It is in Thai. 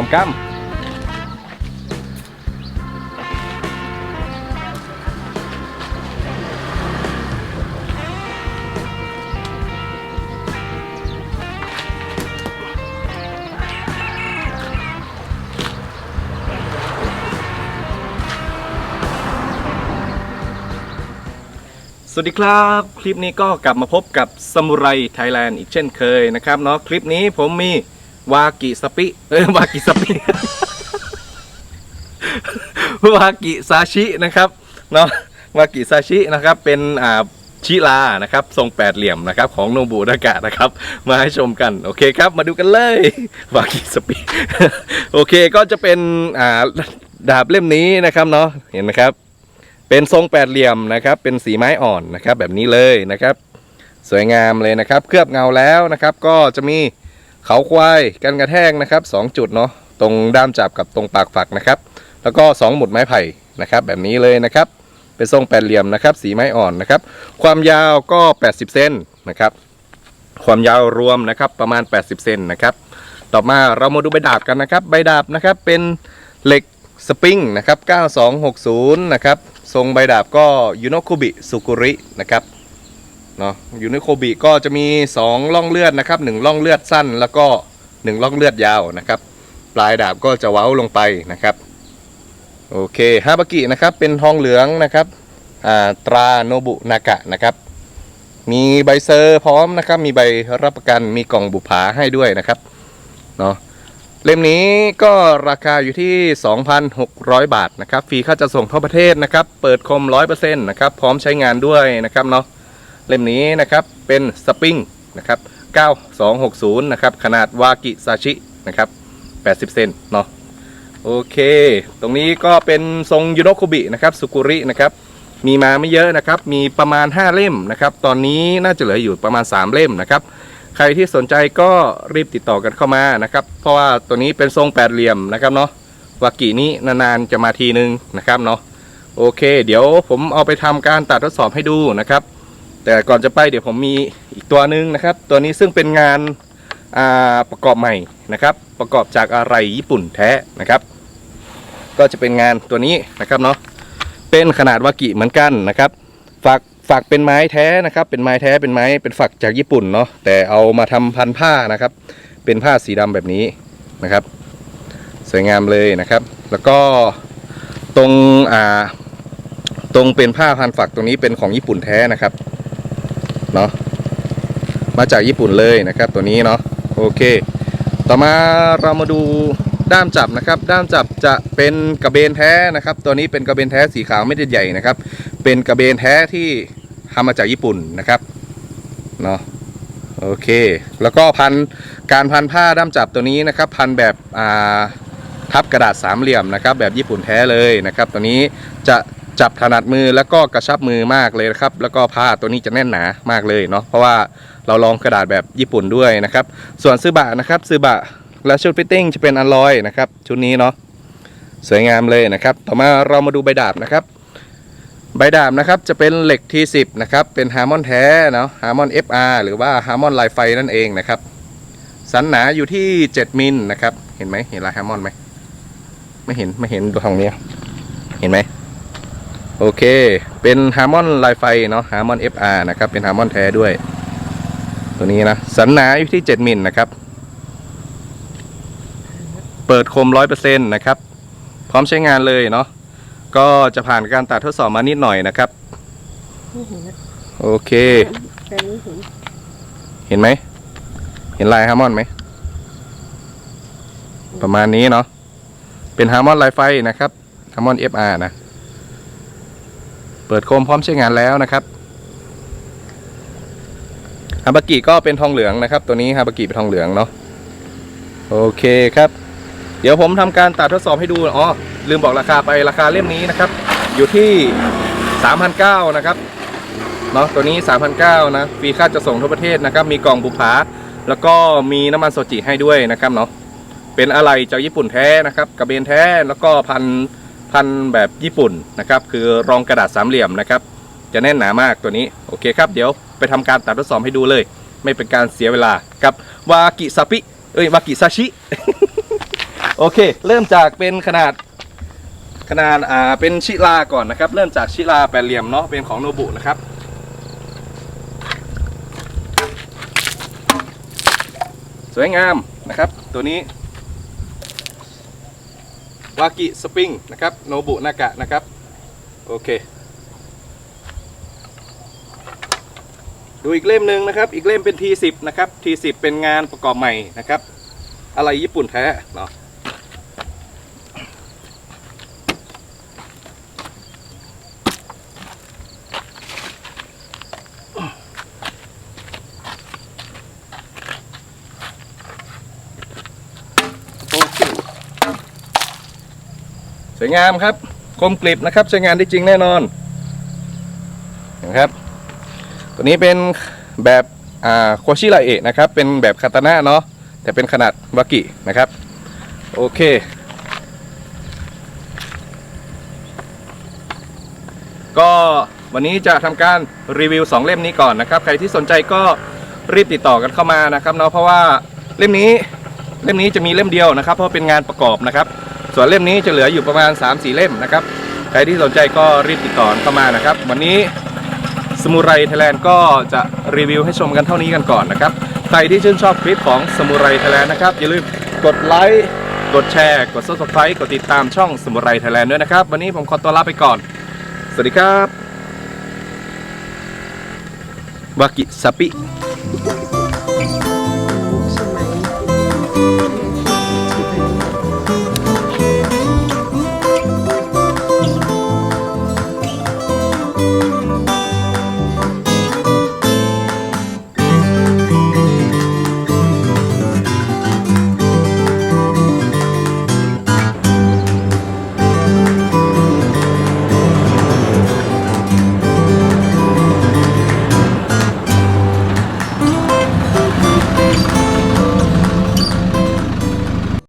ผมกล้ำสวัสดีครับ คลิปนี้ก็กลับมาพบกับซามูไรไทยแลนด์อีกเช่นเคยนะครับเนาะคลิปนี้ผมมี วากิสปิเออวากิสปิวากิซาชินะครับเนาะวากิซาชินะครับเป็นอ่าชิลานะครับทรงแปดเหลี่ยมนะครับของโนบุดากะนะครับ มาให้ชมกันโอเคครับ มาดูกันเลยวากิสปิโอเคก็จะเป็นอ่าดาบเล่มนี้นะครับเนาะเห็นไหมครับ เป็นทรงแปดเหลี่ยมนะครับ เป็นสีไม้อ่อนนะครับแบบนี้เลยนะครับ สวยงามเลยนะครับ เคลือบเงาแล้วนะครับ ก็จะมี เขาควายกันกระแทกนะครับสองจุดเนาะตรงด้ามจับกับตรงปากฝักนะครับ แล้วก็สองหมุดไม้ไผ่นะครับ แบบนี้เลยนะครับ เป็นทรงแปดเหลี่ยมนะครับ สีไม้อ่อนนะครับ ความยาวก็ 80 เซนนะครับ ความยาวรวมนะครับประมาณ 80 เซนนะครับ ต่อมาเรามาดูใบดาบกันนะครับ ใบดาบนะครับเป็นเหล็กสปริงนะครับ 9260 นะครับ ทรงใบดาบก็ยูโนคุบิสุกุรินะครับ เนาะยูโคบิก็จะมี 2 ล่องเลือดนะครับ1ล่องเลือดสั้นแล้วก็ 1 ล่องเลือดยาวนะครับ ปลายดาบก็จะเว้าลงไปนะครับ โอเคฮาบากินะครับเป็นทองเหลืองนะครับอ่าตราโนบุนากะนะครับ มีใบเซอร์พร้อมนะครับ มีใบรับประกันมีกล่องบุปผาให้ด้วยนะครับเนาะเล่มนี้ก็ราคาอยู่ที่ 2,600 บาทนะครับ ฟรีค่าจะส่งทั่วประเทศนะครับ เปิดคม100%นะครับ พร้อมใช้งานด้วยนะครับเนาะ เล่มนี้นะครับเป็นสปริงนะครับ9260นะครับขนาดวากิซาชินะครับ80 เซนเนาะโอเค ตรงนี้ก็เป็นทรงยูโนคุบินะครับสุกุรินะครับมีมาไม่เยอะนะครับ มีประมาณ 5 เล่มนะครับ ตอนนี้น่าจะเหลืออยู่ประมาณ 3 เล่มนะครับ ใครที่สนใจก็รีบติดต่อกันเข้ามานะครับ เพราะว่าตัวนี้เป็นทรงแปดเหลี่ยมนะครับเนาะวากินี้นานๆจะมาทีนึงนะครับเนาะโอเค เดี๋ยวผมเอาไปทำการตัดทดสอบให้ดูนะครับ แต่ก่อนจะไปเดี๋ยวผมมีอีกตัวหนึ่งนะครับ ตัวนี้ซึ่งเป็นงานาประกอบใหม่นะครับ ประกอบจากอะไรญี่ปุ่นแท้นะครับ ก็จะเป็นงานตัวนี้นะครับเนาะเป็นขนาดวากิเหมือนกันนะครับฝักฝักเป็นไม้แท้นะครับ เป็นไม้แท้เป็นไม้เป็นฝักจากญี่ปุ่นเนาะแต่เอามาทำพันผ้านะครับ เป็นผ้าสีดำแบบนี้นะครับ สวยงามเลยนะครับ แล้วก็ตรงอ่าตรงเป็นผ้าพันฝักตรงนี้เป็นของญี่ปุ่นแท้นะครับ เนาะมาจากญี่ปุ่นเลยนะครับตัวนี้เนาะโอเค ต่อมาเรามาดูด้ามจับนะครับ ด้ามจับจะเป็นกระเบนแท้นะครับ ตัวนี้เป็นกระเบนแท้สีขาวไม่ได้ใหญ่นะครับ เป็นกระเบนแท้ที่ทำมาจากญี่ปุ่นนะครับเนาะโอเค แล้วก็พันการพันผ้าด้ามจับตัวนี้นะครับ พันแบบอ่าทับกระดาษสามเหลี่ยมนะครับ แบบญี่ปุ่นแท้เลยนะครับ ตัวนี้จะ จับถนัดมือแล้วก็กระชับมือมากเลยนะครับ แล้วก็ผ้าตัวนี้จะแน่นหนามากเลยเนาะเพราะว่าเราลองกระดาษแบบญี่ปุ่นด้วยนะครับ ส่วนซื้อบะนะครับซื้อบะและชุดฟิตติ้งจะเป็นอลลอยนะครับชุดนี้เนาะสวยงามเลยนะครับ ต่อมาเรามาดูใบดาบนะครับ ใบดาบนะครับจะเป็นเหล็ก T10 นะครับเป็นฮาร์มอนแท้เนาะฮาร์มอน FR หรือว่าฮาร์มอนลายไฟนั่นเองนะครับสันหนาอยู่ที่ 7มิลนะครับ เห็นไหมเห็นลายฮาร์มอนไหมไม่เห็นไม่เห็นดูทางนี้เห็นไหม โอเค เป็นฮาร์มอนลายไฟเนาะฮาร์มอน FR นะครับ เป็นฮาร์มอนแท้ด้วย ตัวนี้นะ สันหนาอยู่ที่7มิลนะครับ เปิดคม100%นนะครับ พร้อมใช้งานเลยเนาะ ก็จะผ่านการตัดทดสอบมานิดหน่อยนะครับ โอเค เห็นไหม เห็นลายฮาร์มอนไหม ประมาณนี้เนาะ เป็นฮาร์มอนลายไฟนะครับฮาร์มอน FR นะ เปิดโคมพร้อมใช้งานแล้วนะครับฮาบากิก็เป็นทองเหลืองนะครับ ตัวนี้ฮาบากิเป็นทองเหลืองเนาะโอเคครับ เดี๋ยวผมทำการตัดทดสอบให้ดูอ๋อลืมบอกราคาไปราคาเล่มนี้นะครับ อยู่ที่3,900นะครับเนาะตัวนี้3,900นะฟรีค่าจะส่งทั่วประเทศนะครับ มีกล่องบุปผาแล้วก็มีน้ำมันโซจิให้ด้วยนะครับเนาะเป็นอะไรจากญี่ปุ่นแท้นะครับ กระเบนแท้แล้วก็พัน พันแบบญี่ปุ่นนะครับ คือรองกระดาษสามเหลี่ยมนะครับ จะแน่นหนามากตัวนี้ โอเคครับ เดี๋ยวไปทำการตัดทดสอบให้ดูเลย ไม่เป็นการเสียเวลากับวากิซาปิเอ้ยวากิซาชิ โอเค เริ่มจากเป็นขนาดขนาดอ่าเป็นชิลาก่อนนะครับ เริ่มจากชิลาแปดเหลี่ยมเนาะเป็นของโนบุนะครับสวยงามนะครับ ตัวนี้ วากิสปริงนะครับโนบุนากะนะครับ โอเค ดูอีกเล่มหนึ่งนะครับ อีกเล่มเป็น T10 นะครับ T10 เป็นงานประกอบใหม่นะครับ อะไรญี่ปุ่นแท้เนาะ สวยงามครับ คมกริบนะครับใช้งานได้จริงแน่นอนนะครับ ตัวนี้เป็นแบบอ่าโคชิไลเอะนะครับ เป็นแบบคาตานะเนาะแต่เป็นขนาดวากินะครับ โอเค ก็วันนี้จะทำการรีวิว 2 เล่มนี้ก่อนนะครับ ใครที่สนใจก็รีบติดต่อกันเข้ามานะครับเนาะเพราะว่าเล่มนี้เล่มนี้จะมีเล่มเดียวนะครับ เพราะเป็นงานประกอบนะครับ ส่วนเล่มนี้จะเหลืออยู่ประมาณ 3-4 เล่มนะครับ ใครที่สนใจก็รีบติดต่อเข้ามานะครับ วันนี้สมุไรไทยแลนด์ก็จะรีวิวให้ชมกันเท่านี้กันก่อนนะครับ ใครที่ชื่นชอบคลิปของสมุไรไทยแลนด์นะครับ อย่าลืมกดไลค์ กดแชร์ กด subscribe กดติดตามช่องสมุไรไทยแลนด์ด้วยนะครับ วันนี้ผมขอตัวลาไปก่อน สวัสดีครับวากิสปิ